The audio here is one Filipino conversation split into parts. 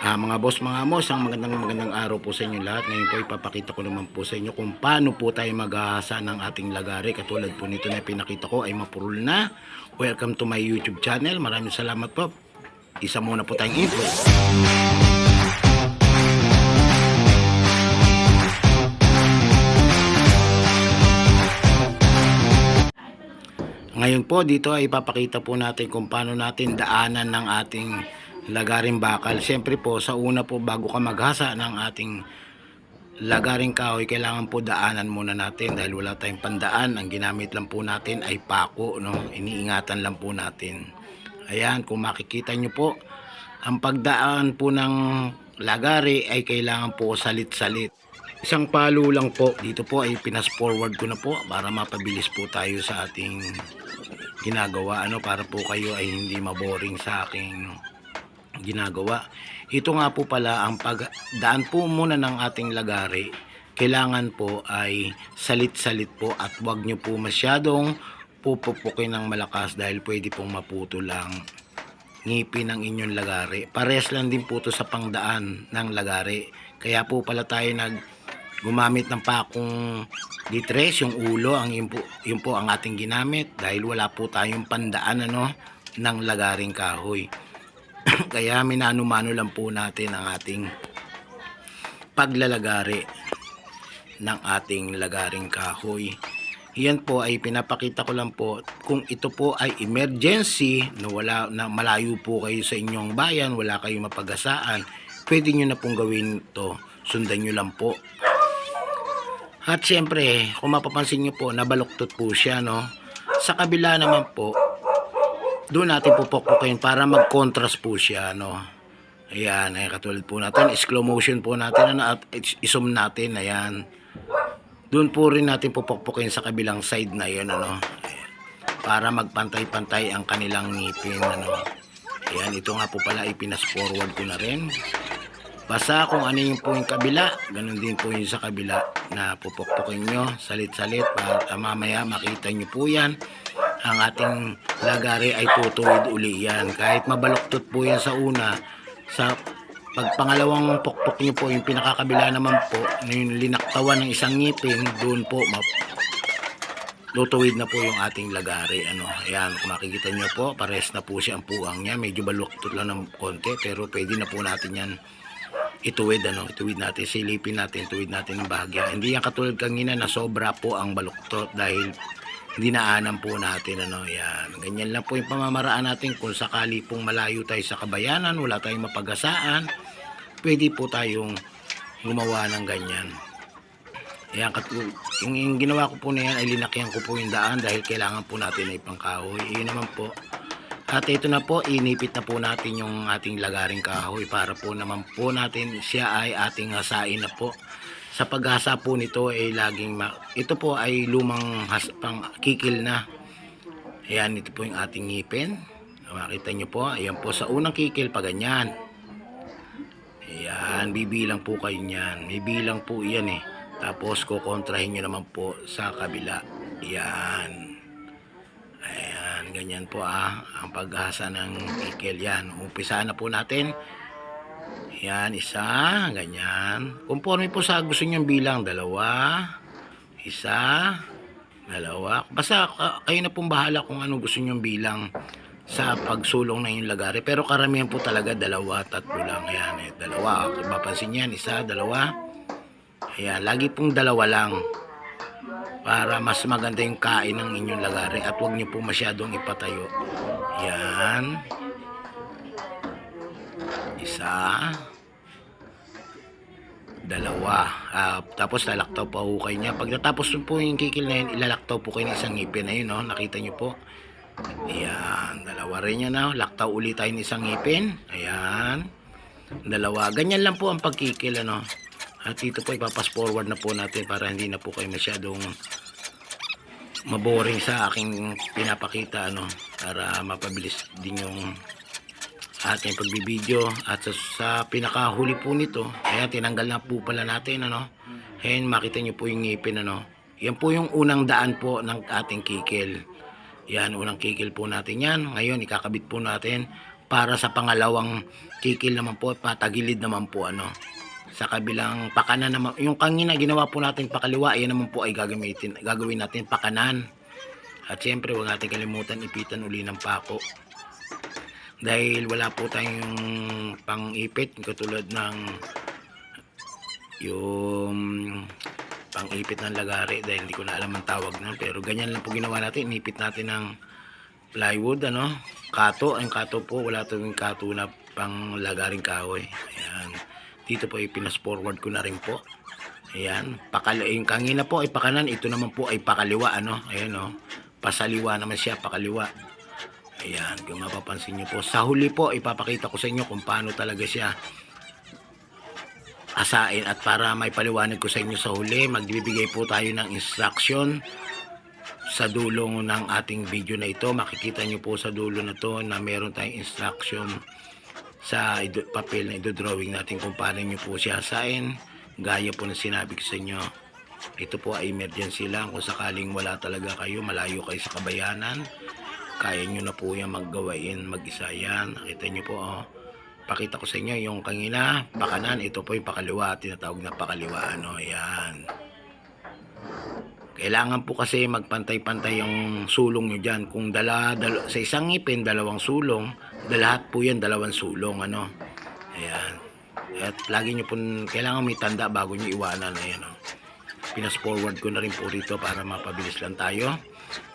Ah, mga boss, mga amos, ang magandang magandang araw po sa inyo lahat. Ngayon po ipapakita ko naman po sa inyo kung paano po tayo maghahasa ng ating lagari. Katulad po nito na pinakita ko ay mapurul na. Welcome to my YouTube channel. Maraming salamat po. Isa muna po tayong intro. Ngayon po dito ay ipapakita po natin kung paano natin daanan ng ating lagaring bakal. Siyempre po sa una po bago ka maghasa ng ating lagaring kahoy kailangan po daanan muna natin dahil wala tayong pandaan. Ang ginamit lang po natin ay pako. No? Iniingatan lang po natin. Ayan kung makikita nyo po ang pagdaan po ng lagari ay kailangan po salit-salit. Isang palo lang po. Dito po ay pinas forward ko na po para mapabilis po tayo sa ating ginagawa. Ano para po kayo ay hindi maboring sa aking ginagawa. Ito nga po pala ang pagdaan po muna ng ating lagari. Kailangan po ay salit-salit po at wag nyo po masyadong pupupukin ng malakas dahil pwede pong maputo lang ngipin ng inyong lagari. Pares lang din po to sa pangdaan ng lagari. Kaya po pala tayo nag gumamit ng pakong litres, yung ulo, ang yun po, yun po ang ating ginamit dahil wala po tayong pandaan ano, ng lagaring kahoy. Kaya minano-mano lang po natin ang ating paglalagari ng ating lagaring kahoy. Yan po ay pinapakita ko lang po kung ito po ay emergency na wala na malayo po kayo sa inyong bayan, wala kayong mapagasaan, pwede nyo na pong gawin to. Sundan nyo lang po. At siyempre, kung mapapansin nyo po, nabaluktot po siya, no? Sa kabila naman po, doon natin pupukpukin para mag-contrast po siya, no? Ayan, ay katulad po natin, slow motion po natin, ano, at isum natin, ayan. Doon po rin natin pupukpukin sa kabilang side na yun, ano? Ayan. Para magpantay-pantay ang kanilang ngipin, ano? Ayan, ito nga po pala, ipinas forward ko na rin. Basta kung ano yung po yung kabila, ganun din po yung sa kabila na pupukpukin nyo, salit-salit, para mamaya makita nyo po yan. Ang ating lagari ay tutuwid uli yan. Kahit mabaluktot po yan sa una, sa pag pangalawang pukpok nyo po, yung pinakakabila naman po, yung linaktawan ng isang ngipin, doon po, map, na po yung ating lagari. Ano, ayan, kung makikita nyo po, pares na po siya ang puwang niya. Medyo baluktot lang ng konti, pero pwede na po natin yan ituwid ano, ituwid natin, silipin natin, tuwid natin ng bahagya. Hindi yan katulad kanina na sobra po ang baluktot dahil dinaanan po natin ano, yan. Ganyan lang po yung pamamaraan natin kung sakali pong malayo tayo sa kabayanan, wala tayong mapagasaan, pwede po tayong gumawa ng ganyan. Kat- yung, yung ginawa ko po na yan ay linakyan ko po yung daan dahil kailangan po natin ay pangkahoy. Yun naman po, at ito na po, inipit na po natin yung ating lagaring kahoy para po naman po natin siya ay ating hasain na po. Sa paghasa po nito ay laging ma- ito po ay lumang has- pang kikil na. Ayan, ito po yung ating ngipin. Makita nyo po, ayan po sa unang kikil pa ganyan. Ayan, bibilang po kayo niyan. Bibilang po yan eh. Tapos kukontrahin nyo naman po sa kabila. Ayan. Ayan, ganyan po ah, ang paghasa ng kikil yan. Umpisa na po natin. Yan, isa, ganyan. Conforme po sa gusto niyong bilang, dalawa, isa, dalawa. Basta ka- kayo na pong bahala kung ano gusto niyong bilang sa pagsulong ng yung lagari. Pero karamihan po talaga dalawa, tatlo lang. Ayan, eh, dalawa. Kung mapansin yan, isa, dalawa. Ayan, lagi pong dalawa lang para mas maganda yung kain ng inyong lagari at huwag niyo po masyadong ipatayo. Yan. Isa. Dalawa. Ah, tapos lalaktaw pa ho kayo niya. Pag natapos po yung kikil na yun, ilalaktaw po kayo ng isang ngipin na. No? Nakita niyo po. Ayan. Dalawa rin yan. No? Laktaw ulit tayo ng isang ngipin. Ayan. Dalawa. Ganyan lang po ang pagkikil. Ano? At dito po ipapas forward na po natin para hindi na po kayo masyadong maboring sa aking pinapakita ano para mapabilis din yung ating pagbibideo at sa, sa pinakahuli po nito ayan tinanggal na po pala natin ano ayan makita nyo po yung ngipin ano yan po yung unang daan po ng ating kikil yan unang kikil po natin yan ngayon ikakabit po natin para sa pangalawang kikil naman po, patagilid naman po ano. Sa kabilang pakanan naman, yung kangina ginawa po natin pakaliwa, yan naman po ay gagamitin, gagawin natin pakanan. At syempre, huwag natin kalimutan ipitan uli ng pako. Dahil wala po tayong pang-ipit, katulad ng yung pang-ipit ng lagari dahil hindi ko na alam ang tawag na pero ganyan lang po ginawa natin. Inipit natin ng plywood ano? Kato. Ang kato po wala tayong kato na pang lagaring kahoy. Ayan. Dito po ipinas forward ko na rin po. Ayan. Pakal yung kangina po ay pakanan. Ito naman po ay pakaliwa ano? Ayan oh. Pasaliwa naman siya pakaliwa ayan kung mapapansin nyo po sa huli po ipapakita ko sa inyo kung paano talaga siya asain. At para may paliwanag ko sa inyo sa huli magbibigay po tayo ng instruction sa dulo ng ating video na ito. Makikita nyo po sa dulo na to na meron tayong instruction sa papel na idodrawing natin kung paano nyo po siya asain. Gaya po na sinabi ko sa inyo ito po ay emergency lang. Kung sakaling wala talaga kayo malayo kayo sa kabayanan kaya nyo na po yan maggawain mag-isa yan. Nakita nyo po oh. Pakita ko sa inyo yung kanina pakanan. Ito po yung pakaliwa tinatawag na pakaliwa ano yan. Kailangan po kasi magpantay-pantay yung sulong nyo dyan. Kung dala, dala sa isang ngipin dalawang sulong lahat po yan dalawang sulong ano. Ayan. At lagi nyo po kailangan may tanda bago nyo iwanan ayan oh. Pinas forward ko na rin po rito para mapabilis lang tayo.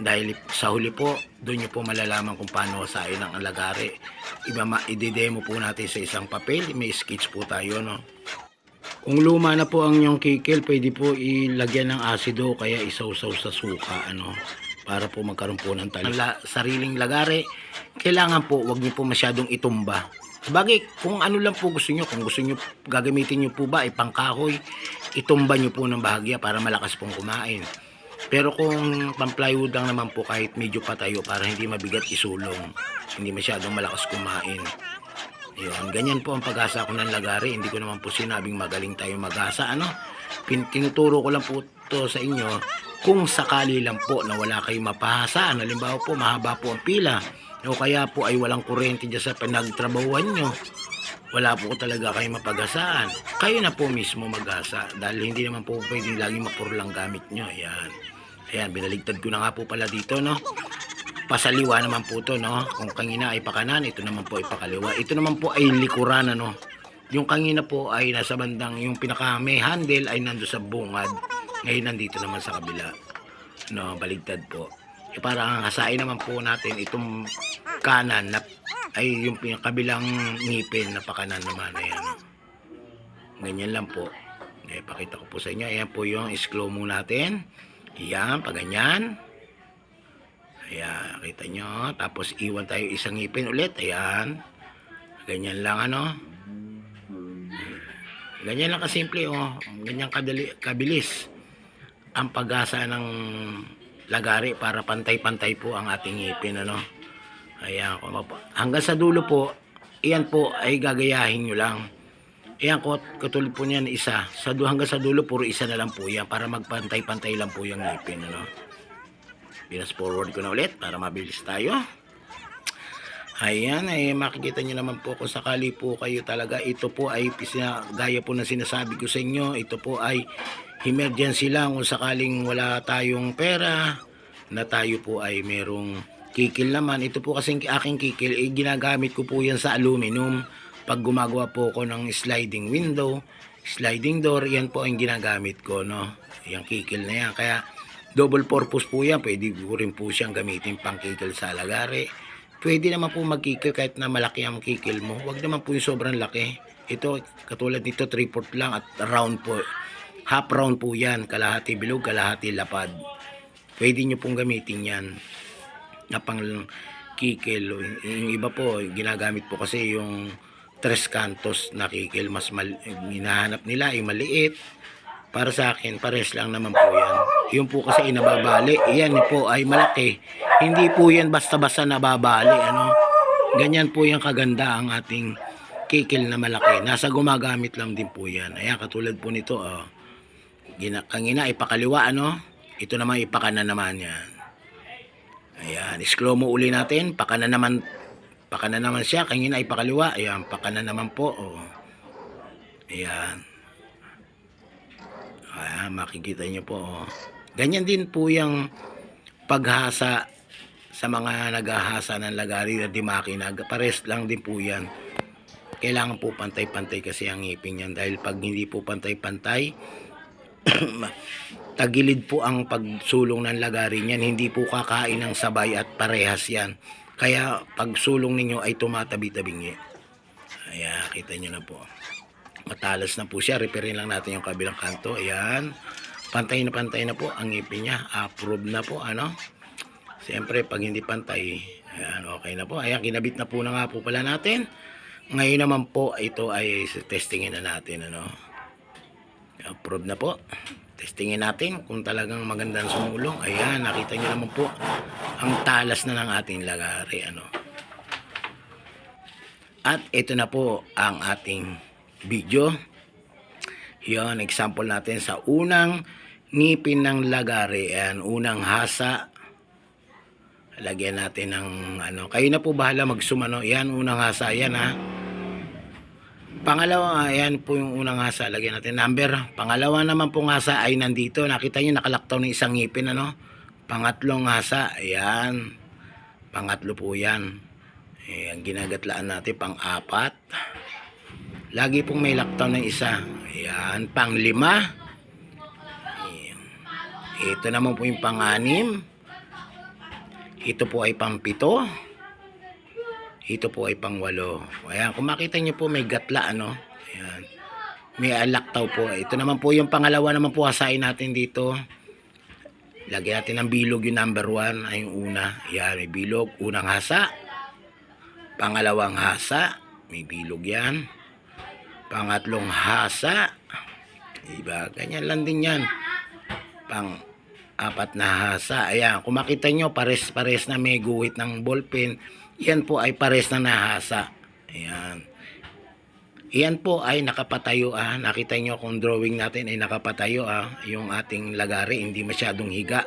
Dahil sa huli po doon nyo po malalaman kung paano sain ang alagari. Iba ma idedemo po natin sa isang papel. May sketch po tayo no? Kung luma na po ang inyong kikil pwede po ilagyan ng asido kaya isawsaw sa suka ano? Para po magkaroon po ng tali. Sariling lagari kailangan po wag niyo po masyadong itumba Bagay, kung ano lang po gusto nyo, kung gusto nyo, gagamitin nyo po ba ay pangkahoy, itumba nyo po ng bahagya para malakas pong kumain. Pero kung pang-plywood lang naman po kahit medyo patayo para hindi mabigat isulong, hindi masyadong malakas kumain. Yun, ganyan po ang pag-asa ko ng lagari. Hindi ko naman po sinabing magaling tayo mag-asa. Ano? Tinuturo ko lang po to sa inyo kung sakali lang po na wala kayong mapahasaan. Halimbawa po, mahaba po ang pila. O kaya po ay walang kuryente dyan sa pinagtrabahuan nyo. Wala po talaga kayong mapagasaan. Kayo na po mismo mag-asa. Dahil hindi naman po pwedeng lagi mapurlang gamit nyo. Ayan. Ayan, binaligtad ko na nga po pala dito, no? pasaliwa naman po to no kung kangina ay pakanan ito naman po ay pakaliwa ito naman po ay likuran ano yung kangina po ay nasa bandang yung pinaka may handle ay nando sa bungad ngayon nandito naman sa kabila no baligtad po e para ang hasain naman po natin itong kanan na ay yung pinakabilang ngipin na pakanan naman ayan ganyan lang po eh, pakita ko po sa inyo ayan po yung isklo mo natin yan paganyan Ayan, kita nyo. Tapos iwan tayo isang ngipin ulit. Ayan. Ganyan lang ano. Ganyan lang kasimple oh. Ganyan kadali, kabilis. Ang pag-asa ng lagari para pantay-pantay po ang ating ngipin ano. Ayan, hanggang sa dulo po, iyan po ay gagayahin nyo lang. Ayan, kot, katulad po niyan isa. Sa, hanggang sa dulo, puro isa na lang po yan para magpantay-pantay lang po yung ngipin. Ano? Pinas forward ko na ulit para mabilis tayo. Ayan, ay makikita nyo naman po kung sakali po kayo talaga. Ito po ay gaya po na sinasabi ko sa inyo. Ito po ay emergency lang kung sakaling wala tayong pera na tayo po ay merong kikil naman. Ito po kasing aking kikil, eh, ginagamit ko po yan sa aluminum. Pag gumagawa po ko ng sliding window, sliding door, yan po ang ginagamit ko, no? Yung kikil na yan. Kaya, double purpose po yan. Pwede ko rin po siyang gamitin pang kikil sa lagari. Pwede naman po magkikil kahit na malaki ang kikil mo. Huwag naman po yung sobrang laki. Ito, katulad nito, 3-4 lang at round po. Half round po yan. Kalahati bilog, kalahati lapad. Pwede nyo pong gamitin yan na pang kikil. Yung iba po, ginagamit po kasi yung tres cantos na kikil. Mas mal, hinahanap nila ay maliit. Para sa akin, pares lang naman po yan. Yung po kasi inababali. Yan po ay malaki. Hindi po yan basta-basta nababali. Ano? Ganyan po yung kaganda ang ating kikil na malaki. Nasa gumagamit lang din po yan. Ayan, katulad po nito. Oh. Gina, kangina, ipakaliwa, ano? Ito naman, ipakanan naman yan. Ayan, isklo mo uli natin. Pakanan naman, Pakanan naman siya. Kanina ay pakaliwa. Ayan, pakanan naman po. Oh. Ayan. Ayan, makikita niyo po. Oh. Ganyan din po yung paghasa sa mga naghahasa ng lagari na di makina. Pares lang din po yan. Kailangan po pantay-pantay kasi ang ngipin yan. Dahil pag hindi po pantay-pantay, tagilid po ang pagsulong ng lagari niyan. Hindi po kakain ng sabay at parehas yan. Kaya pag sulong ninyo ay tumatabi-tabingi. Ayan, kita nyo na po. Matalas na po siya. Referin lang natin yung kabilang kanto. Ayan. Pantay na pantay na po ang ngipin niya. Approve na po. Ano? Siyempre, pag hindi pantay, ayan, okay na po. Ayan, kinabit na po na nga po pala natin. Ngayon naman po, ito ay testingin na natin. Ano? Approve na po. Testingin natin kung talagang magandang sumulong. Ayan, nakita nyo naman po ang talas na ng ating lagari. Ano? At ito na po ang ating video. Yan, example natin sa unang ngipin ng lagari. Ayan, unang hasa. Lagyan natin ng ano. Kayo na po bahala magsumano. Yan, unang hasa. Yan ha. Pangalawa, ayan po yung unang hasa. Lagyan natin number. Pangalawa naman pong hasa ay nandito. Nakita nyo, nakalaktaw ng isang ngipin, ano? Pangatlong hasa, ayan. Pangatlo po yan. Ayan, ginagatlaan natin, pang-apat. Lagi pong may laktaw ng isa. Ayan, pang-lima. Ito naman po yung pang-anim. Ito po ay pang-pito. Ito po ay pangwalo. Ayan, kung makita niyo po may gatla ano. Ayan. May alaktaw po. Ito naman po yung pangalawa naman po hasain natin dito. Lagyan natin ng bilog yung number one ay yung una. Ayan, may bilog. Unang hasa. Pangalawang hasa. May bilog yan. Pangatlong hasa. Diba? Ganyan lang din yan. Pang apat na hasa. Ayan, kung makita nyo, pares-pares na may guhit ng ballpen. Yan po ay pares na nahasa. Ayan. Yan po ay nakapatayo ah. Nakita nyo kung drawing natin ay nakapatayo ah. Yung ating lagari hindi masyadong higa.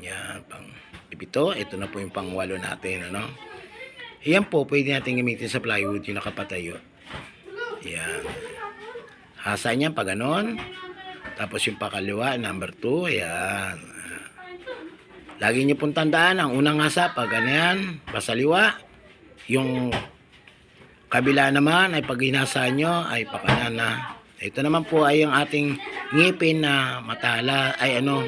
Yan pang pito. Ito na po yung pangwalo natin ano. Yan po pwede natin gamitin sa plywood yung nakapatayo. Yan. Hasa niya pa ganon. Tapos yung pakaliwa number 2. Ayan. Lagi niyo pong tandaan, ang unang hasa, pag ganyan, pasaliwa, yung kabila naman ay pag hinasa nyo, ay pakanan na. Ito naman po ay yung ating ngipin na matala, ay ano,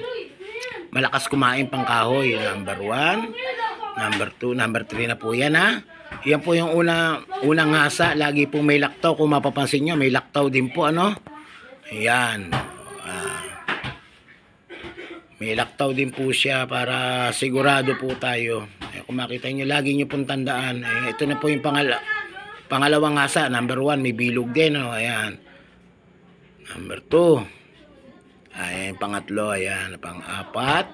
malakas kumain pang kahoy. Number 1, number 2, number 3 na po yan ha. Yan po yung una, unang hasa, lagi po may laktaw, kung mapapansin nyo, may laktaw din po ano. Ayan. May laktaw din po siya para sigurado po tayo. Eh, kung makita nyo, lagi nyo pong tandaan. Eh, ito na po yung pangala pangalawang hasa. Number one, may bilog din. Oh. Ayan. Number two. Ayan, pangatlo. Ayan, pang-apat.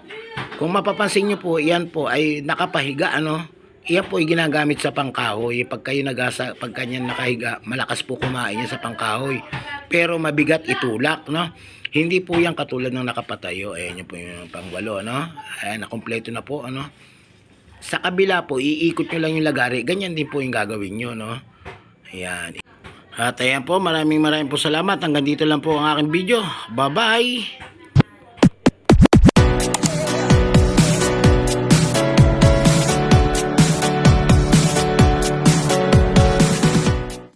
Kung mapapansin nyo po, yan po ay nakapahiga. Ano? Iyan po ay ginagamit sa pangkahoy. Pag kayo nagasa, pag kanyan nakahiga, malakas po kumain yan sa pangkahoy. Pero mabigat itulak, no? Hindi po yan katulad ng nakapatayo. Ayan yun po yung pangwalo, no? Ayan, nakompleto na po, ano? Sa kabila po, iikot nyo lang yung lagari. Ganyan din po yung gagawin nyo, no? Ayan. At ayan po, maraming maraming po salamat. Hanggang dito lang po ang aking video. Bye-bye!